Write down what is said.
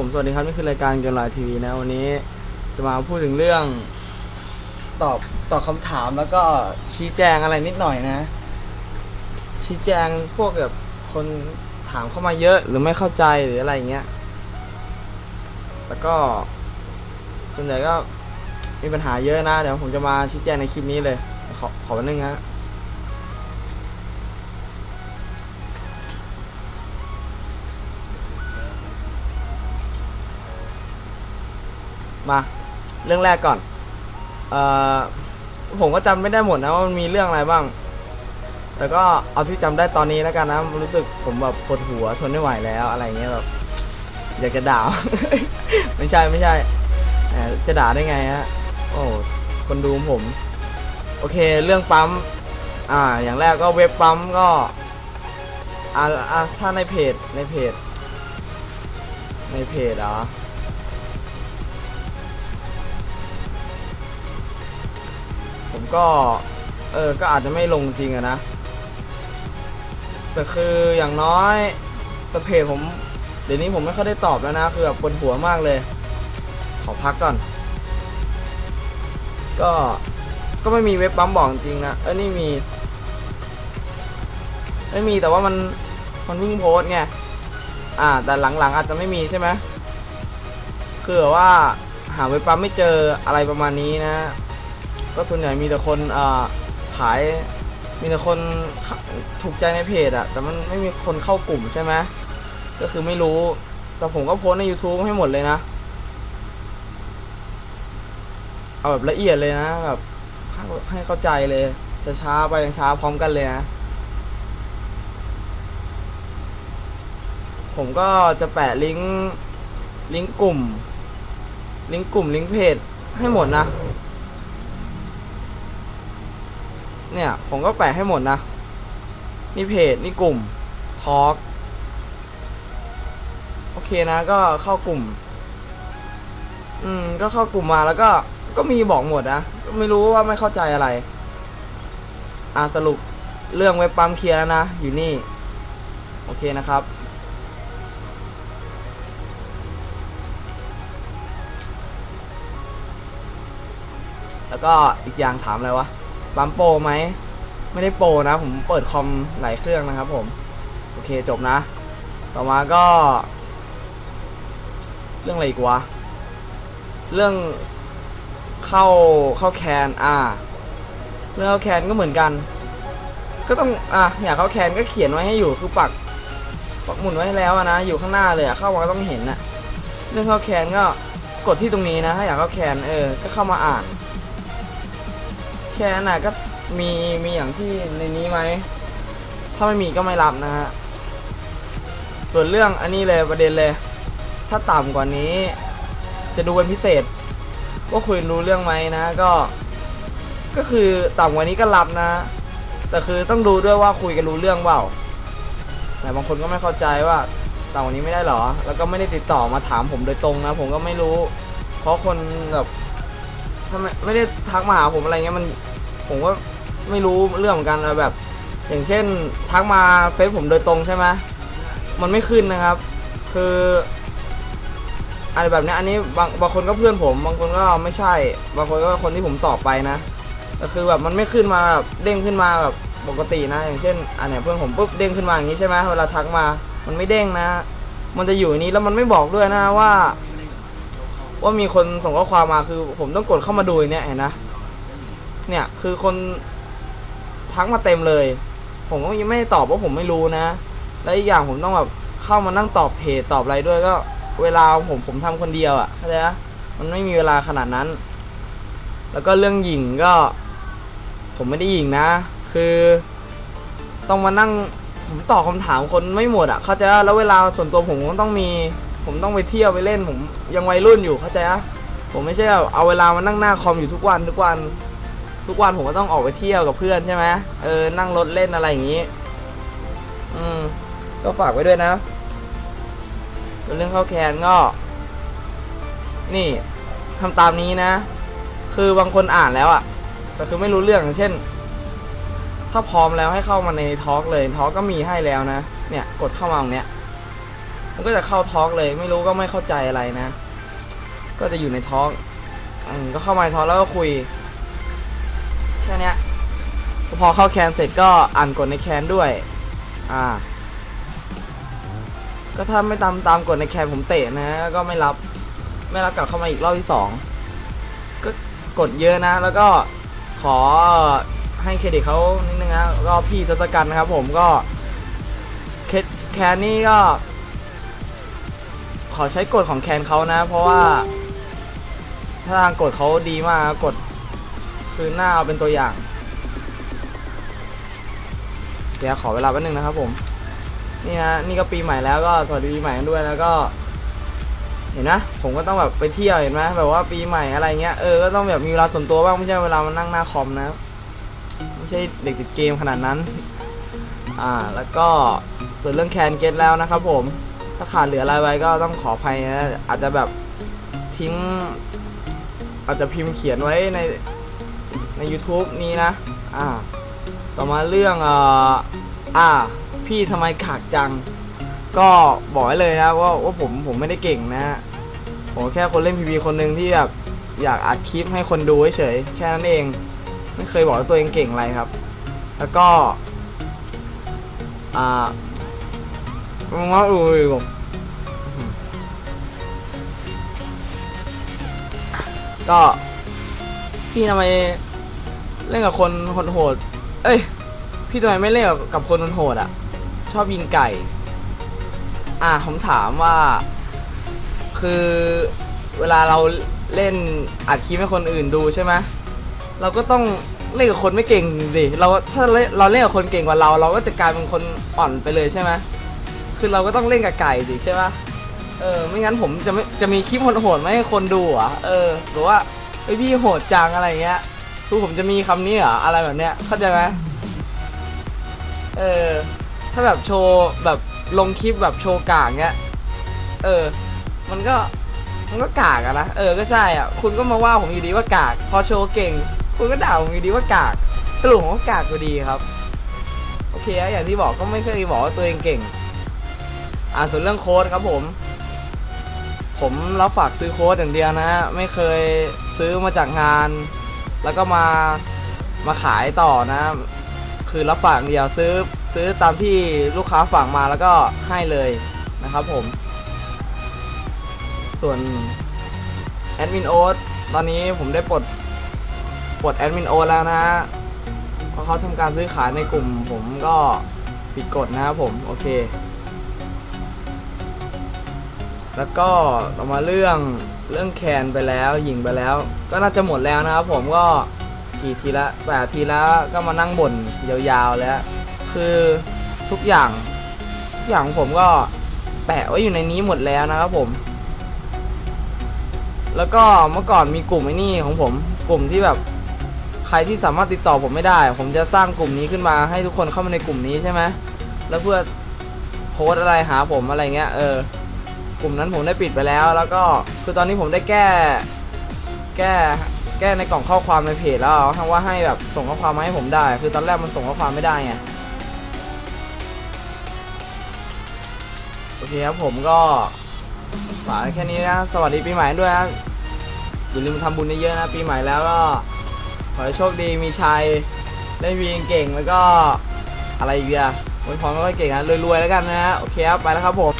ผม สวัสดีครับนี่คือรายการเกมไลน์ทีวีนะ วันนี้จะมาพูดถึงเรื่อง ตอบตอบคำถามแล้วก็ชี้แจงอะไรนิดหน่อยนะ ชี้แจงพวกแบบคนถามเข้ามาเยอะหรือไม่เข้าใจหรืออะไรเงี้ยแล้วก็ส่วนใหญ่ก็มีปัญหาเยอะนะ เดี๋ยวผมจะมาชี้แจงในคลิปนี้เลย ขอขอแป๊บนึงนะ มาเรื่องแรกก่อน เอ่อผมก็จำไม่ได้หมดนะว่ามันมีเรื่องอะไรบ้าง แต่ก็เอาที่จำได้ตอนนี้แล้วกันนะรู้สึกผมแบบปวดหัวทนไม่ไหวแล้วอะไรเงี้ยแบบอยากจะด่า ไม่ใช่ไม่ใช่จะด่าได้ไงฮะโอ้คนดูผม โอเคเรื่องปั๊ม อ่า อย่างแรกก็เว็บปั๊มก็อ่าถ้าในเพจในเพจ ในเพจเหรอ ก็เออก็อาจจะไม่ลงจริงอะนะ แต่คืออย่างน้อยแต่เพจผม เดี๋ยวนี้ผมไม่ค่อยได้ตอบแล้วนะ คือแบบปวดหัวมากเลย ขอพักก่อน ก็ก็ไม่มีเว็บปั๊มบอกจริงนะเออนี่มีไม่มีแต่ว่ามันมันเพิ่งโพสไงอ่า แต่หลังๆ อาจจะไม่มีใช่ไหมคือแบบว่าหาเว็บปั๊มไม่เจออะไรประมาณนี้นะ ก็ส่วนใหญ่มีแต่คนอ่อขายมีแต่คนถูกใจในเพจอะแต่มันไม่มีคนเข้ากลุ่มใช่ไหมก็คือไม่รู้ แต่ผมก็โพสใน YouTube ให้หมดเลยนะ เอาแบบละเอียดเลยนะแบบให้เข้าใจเลย จะช้าไปยังช้าพร้อมกันเลยนะ ผมก็จะแปะลิงก์ลิงก์กลุ่ม ลิงก์กลุ่มลิงก์เพจให้หมดนะ เนี่ย ผมก็แปะให้หมดนะ นี่เพจ นี่กลุ่มทอล์กโอเคนะ ก็เข้ากลุ่ม อืม ก็เข้ากลุ่มมาแล้วก็ ก็มีบอกหมดนะ ไม่รู้ว่าไม่เข้าใจอะไร อ่าสรุปเรื่องเว็บปั๊มเคลียร์แล้วนะ อยู่นี่ โอเคนะครับแล้วก็อีกอย่างถามอะไรวะ ปั๊มโปรไหม ไม่ได้โปรนะ ผมเปิดคอมหลายเครื่องนะครับผม โอเคจบนะ ต่อมาก็ เรื่องอะไรอีกวะ เรื่องเข้าเข้าแคนอ่า เรื่องเข้าแคนก็เหมือนกัน ก็ต้องอะอยากเข้าแคนก็เขียนไว้ให้อยู่คือปักปักหมุนไว้แล้วอะนะ อยู่ข้างหน้าเลยอะเข้ามาก็ต้องเห็นนะเรื่องเข้าแคนก็กดที่ตรงนี้นะ ถ้าอยากเข้าแคนเออ ก็เข้ามาอ่าน แค่นั้นนะก็มีมีอย่างที่ในนี้ไหม ถ้าไม่มีก็ไม่รับนะฮะ ส่วนเรื่องอันนี้เลยประเด็นเลย ถ้าต่ำกว่านี้ จะดูเป็นพิเศษว่าคุยรู้เรื่องไหมนะก็ ก็คือต่ำกว่านี้ก็รับนะ แต่คือต้องดูด้วยว่าคุยกันรู้เรื่องเปล่าแต่บางคนก็ไม่เข้าใจว่าต่ำกว่านี้ไม่ได้หรอ แล้วก็ไม่ได้ติดต่อมาถามผมโดยตรงนะ ผมก็ไม่รู้ เพราะคนแบบ ถ้าไม่ไม่ได้ทักมาหาผมอะไรเงี้ยมันผมก็ไม่รู้เรื่องเหมือนกันนะแบบ อย่างเช่นทักมาเฟซผมโดยตรงใช่ไหมมันไม่ขึ้นนะครับ คืออะไรแบบเนี้ยอันนี้บางบางคนก็เพื่อนผม บางคนก็ไม่ใช่ บางคนก็คนที่ผมตอบไปนะก็คือแบบมันไม่ขึ้นมาแบบเด้งขึ้นมาแบบปกตินะ อย่างเช่นอันเนี้เพื่อนผมปุ๊บเด้งขึ้นมาอย่างนี้ใช่ไหมเวลาทักมา มันไม่เด้งนะ มันจะอยู่นี้แล้วมันไม่บอกด้วยนะว่า ว่ามีคนส่งข้อความมาคือ ผมต้องกดเข้ามาดูเนี่ยเห็นนะเนี่ยคือคนทักมาเต็มเลย ผมก็ยังไม่ตอบว่าผมไม่รู้นะ และอีกอย่างผมต้องแบบเข้ามานั่งตอบเพจตอบอะไรด้วยก็ เวลาผมผมทำคนเดียวอะ่ะเข้าใจปะมันไม่มีเวลาขนาดนั้น แล้วก็เรื่องหญิงก็ ผมไม่ได้หญิงนะ คือ ต้องมานั่งผมตอบคำถามคนไม่หมดอะ่ะ เข้าใจแล้วเวลาส่วนตัวผมก็ต้องมี ผมต้องไปเที่ยวไปเล่นผมยังวัยรุ่นอยู่เข้าใจปะผมไม่ใช่แบบเอาเวลามานั่งหน้าคอมอยู่ทุกวันทุกวัน ทุกวันผมก็ต้องออกไปเที่ยวกับเพื่อนใช่ไหมเออนั่งรถเล่นอะไรอย่างนี้ อืมก็ฝากไว้ด้วยนะ ส่วนเรื่องข้าวแคนก็ นี่ทำตามนี้นะ คือบางคนอ่านแล้วอะแต่คือไม่รู้เรื่องอย่างเช่น ถ้าพร้อมแล้วให้เข้ามาในทอล์กเลยทอล์กก็มีให้แล้วนะ เนี่ย กดเข้ามาตรงเนี้ย มันก็จะเข้าทอกเลย ไม่รู้ก็ไม่เข้าใจอะไรนะ ก็จะอยู่ในทอกอืมก็เข้ามาในทอกแล้วก็คุยแค่เนี้ยพอเข้าแคนเสร็จก็อ่านกฎในแคนด้วย อ่า ก็ถ้าไม่ตามตามกฎในแคนผมเตะนะ ก็ไม่รับ ไม่รับกลับเข้ามาอีกรอบที่สองก็กดเยอะนะ แล้วก็ขอให้เครดิตเขานิดนึงนะก็พี่ทศกัณฐ์นะครับผมก็เคแคนนี่ก็ ขอใช้กฎของแคนเขานะ เพราะว่า ถ้าทางกฎเขาดีมากกฎคือหน้าเอาเป็นตัวอย่างเดี๋ยวขอเวลาแป๊บนึงนะครับ ผมนี่นะนี่ก็ปีใหม่แล้วก็สวัสดีปีใหม่กันด้วยแล้วก็ เห็นนะผมก็ต้องแบบไปเที่ยวเห็นไหมแบบว่าปีใหม่อะไรเงี้ยเออก็ต้องแบบมีเวลาส่วนตัวบ้างไม่ใช่เวลามานั่งหน้าคอมนะไม่ใช่เด็กติดเกมขนาดนั้น อ่าแล้วก็ส่วนเรื่องแคนเก็ตแล้วนะครับผม ถ้าขาดเหลืออะไรไว้ก็ต้องขออภัยนะอาจจะแบบทิ้ง อาจจะพิมพ์เขียนไว้ในใน YouTube นี้นะ อ่า ต่อมาเรื่องเอ่ออ่า พี่ทำไมขากจัง ก็บอกไว้เลยนะว่าว่าผมผมไม่ได้เก่งนะ ผมแค่คนเล่นพีพีคนหนึ่งที่แบบอยากอัดคลิปให้คนดูเฉยๆแค่นั้นเอง ไม่เคยบอกว่าตัวเองเก่งอะไรครับ แล้วก็ อ่า งว่าอุ้ยผมก็พี่ทำไมเล่นกับคนโหดเอ้ย พี่ทำไมไม่เล่นกับคนโหดอะ ชอบยิงไก่ อะผมถามว่า คือเวลาเราเล่นอัดคลิปให้คนอื่นดูใช่ไหมเราก็ต้องเล่นกับคนไม่เก่งดิ เราถ้าเราเล่นกับคนเก่งกว่าเรา เราก็จะกลายเป็นคนอ่อนไปเลยใช่ไหม คือเราก็ต้องเล่นกับไก่สิใช่ไหมเออ ไม่งั้นผมจะไม่จะมีคลิปโหดๆมาให้คนดูเหรอะเออ หรือว่าไอพี่โหดจังอะไรเงี้ยคือผมจะมีคำนี้เหรออะไรแบบเนี้ยเข้าใจไหมเออ ถ้าแบบโชว์แบบลงคลิปแบบโชว์กากเงี้ย เออ มันก็มันก็กากอะนะ เออ ก็ใช่อะคุณก็มาว่าผมอยู่ดีว่ากาก พอโชว์เก่ง คุณก็ด่าผมอยู่ดีว่ากากสรุปผมก็กากอยู่ดีครับ โอเคอะอย่างที่บอกก็ไม่เคยบอกว่าตัวเองเก่ง อ่าส่วนเรื่องโค้ดครับผม ผมรับฝากซื้อโค้ดอย่างเดียวนะ ไม่เคยซื้อมาจากงาน แล้วก็มามาขายต่อนะ คือรับฝากเดียวซื้อซื้อตามที่ลูกค้าฝากมาแล้วก็ให้เลยนะครับผม ส่วนแอดมินโอ๊ตตอนนี้ผมได้ปลดปลดแอดมินโอ๊ตแล้วนะฮะเพราะเขาทำการซื้อขายในกลุ่ม ผมก็ผิดกฎนะครับผม โอเค แล้วก็ต่อมาเรื่องเรื่องแคนไปแล้วหญิงไปแล้ว ก็น่าจะหมดแล้วนะครับผมก็กี่ทีละแปดทีล้วก็มานั่งบ่นยาวๆแล้ว คือทุกอย่างทุกอย่างของผมก็แปะไว้อยู่ในนี้หมดแล้วนะครับผม แล้วก็เมื่อก่อนมีกลุ่มไอ้นี่ของผมกลุ่มที่แบบใครที่สามารถติดต่อผมไม่ได้ ผมจะสร้างกลุ่มนี้ขึ้นมาให้ทุกคนเข้ามาในกลุ่มนี้ใช่ไหมแล้วเพื่อโพสอะไรหาผมอะไรเงี้ยเออ ลุ่มนั้นผมได้ปิดไปแล้ว แล้วก็คือตอนนี้ผมได้แก้ แก้แก้ในกล่องข้อความในเพจแล้วทำว่าให้แบบส่งข้อความมาให้ผมได้ คือตอนแรกมันส่งข้อความไม่ได้ไงโอเคครับผมก็ฝากแค่นี้นะสวัสดีปีใหม่ด้วยนะอย่าลืมทำบุญเยอะๆนะปีใหม่แล้วก็ขอให้โชคดีมีชัยได้มีเก่งแล้วก็อะไรอีกอะวันพรไม่ค่อยเก่งนะรวยๆแล้วกันนะฮะโอเคครับไปแล้วครับผม